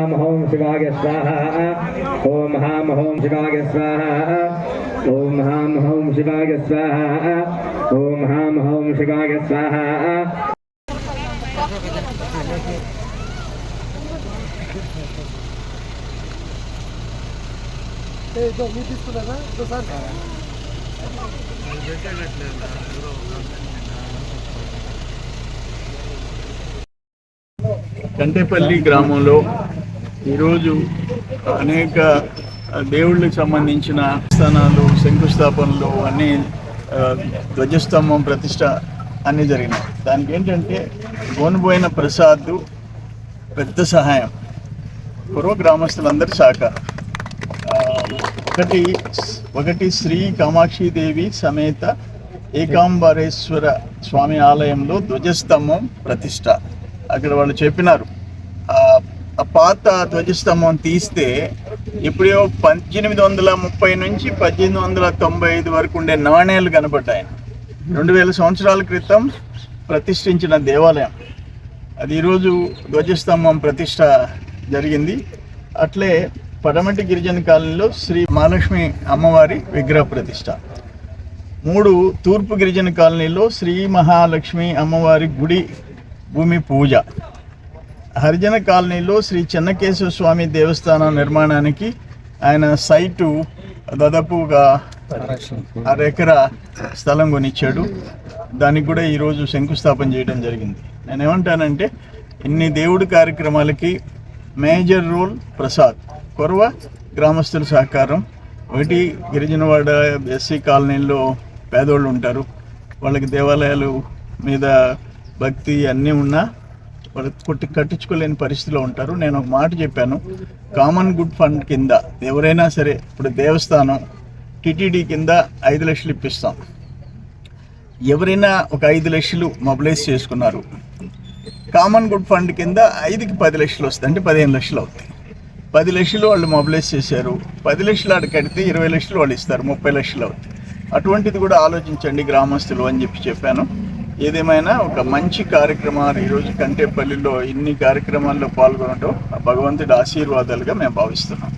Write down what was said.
ओम हाम ओम शिवाय स्वाहा ओम हाम ओम शिवाय स्वाहा ओम हाम ओम शिवाय स्वाहा ओम हाम ओम शिवाय स्वाहा కంటేపల్లి గ్రామంలో ఈరోజు అనేక దేవుళ్ళకి సంబంధించిన స్థానాలు శంకుస్థాపనలు అన్నీ ధ్వజస్తంభం ప్రతిష్ట అన్నీ జరిగినాయి. దానికి ఏంటంటే గోనుబోయిన ప్రసాద్ పెద్ద సహాయం. పూర్వ గ్రామస్తులందరి సహకారం. ఒకటి ఒకటి శ్రీ కామాక్షిదేవి సమేత ఏకాంబరేశ్వర స్వామి ఆలయంలో ధ్వజస్తంభం ప్రతిష్ట. అక్కడ వాళ్ళు చెప్పినారు. ఆ పాత ధ్వజస్తంభం తీస్తే ఎప్పుడో పద్దెనిమిది వందల ముప్పై నుంచి పద్దెనిమిది వందల తొంభై ఐదు వరకు ఉండే నాణేలు కనబడ్డాయి. రెండు వేల సంవత్సరాల క్రితం ప్రతిష్ఠించిన దేవాలయం. అది ఈరోజు ధ్వజస్తంభం ప్రతిష్ట జరిగింది. అట్లే పడమటి గిరిజన కాలనీలో శ్రీ మహాలక్ష్మి అమ్మవారి విగ్రహ ప్రతిష్ట మూడు తూర్పు గిరిజన కాలనీలో శ్రీ మహాలక్ష్మి అమ్మవారి గుడి భూమి పూజ. హరిజన కాలనీలో శ్రీ చెన్నకేశవ స్వామి దేవస్థానం నిర్మాణానికి ఆయన సైటు దాదాపుగా అరెకరా స్థలం కొనిచ్చాడు. దానికి కూడా ఈరోజు శంకుస్థాపన చేయడం జరిగింది. నేను ఏమంటానంటే ఇన్ని దేవుడి కార్యక్రమాలకి మేజర్ రోల్ ప్రసాద్ కొరవ గ్రామస్తుల సహకారం. ఒకటి గిరిజనవాడ ఎస్సీ కాలనీలో పేదోళ్ళు ఉంటారు. వాళ్ళకి దేవాలయాలు మీద భక్తి అన్నీ ఉన్నా కొట్టి కట్టించుకోలేని పరిస్థితిలో ఉంటారు. నేను ఒక మాట చెప్పాను. కామన్ గుడ్ ఫండ్ కింద ఎవరైనా సరే ఇప్పుడు దేవస్థానం టిటిడి కింద ఐదు లక్షలు ఇప్పిస్తాం. ఎవరైనా ఒక ఐదు లక్షలు మొబిలైజ్ చేసుకున్నారు. కామన్ గుడ్ ఫండ్ కింద ఐదుకి పది లక్షలు వస్తాయి. అంటే పదిహేను లక్షలు అవుతాయి. పది లక్షలు వాళ్ళు మొబిలైజ్ చేశారు. పది లక్షలు ఆడ కడితే ఇరవై లక్షలు వాళ్ళు ఇస్తారు. ముప్పై లక్షలు అవుతాయి. అటువంటిది కూడా ఆలోచించండి గ్రామస్తులు అని చెప్పి చెప్పాను. ఏదేమైనా ఒక మంచి కార్యక్రమాలు ఈరోజు కంటేపల్లిలో ఇన్ని కార్యక్రమాల్లో పాల్గొనడం ఆ భగవంతుడి ఆశీర్వాదాలుగా మేము భావిస్తున్నాం.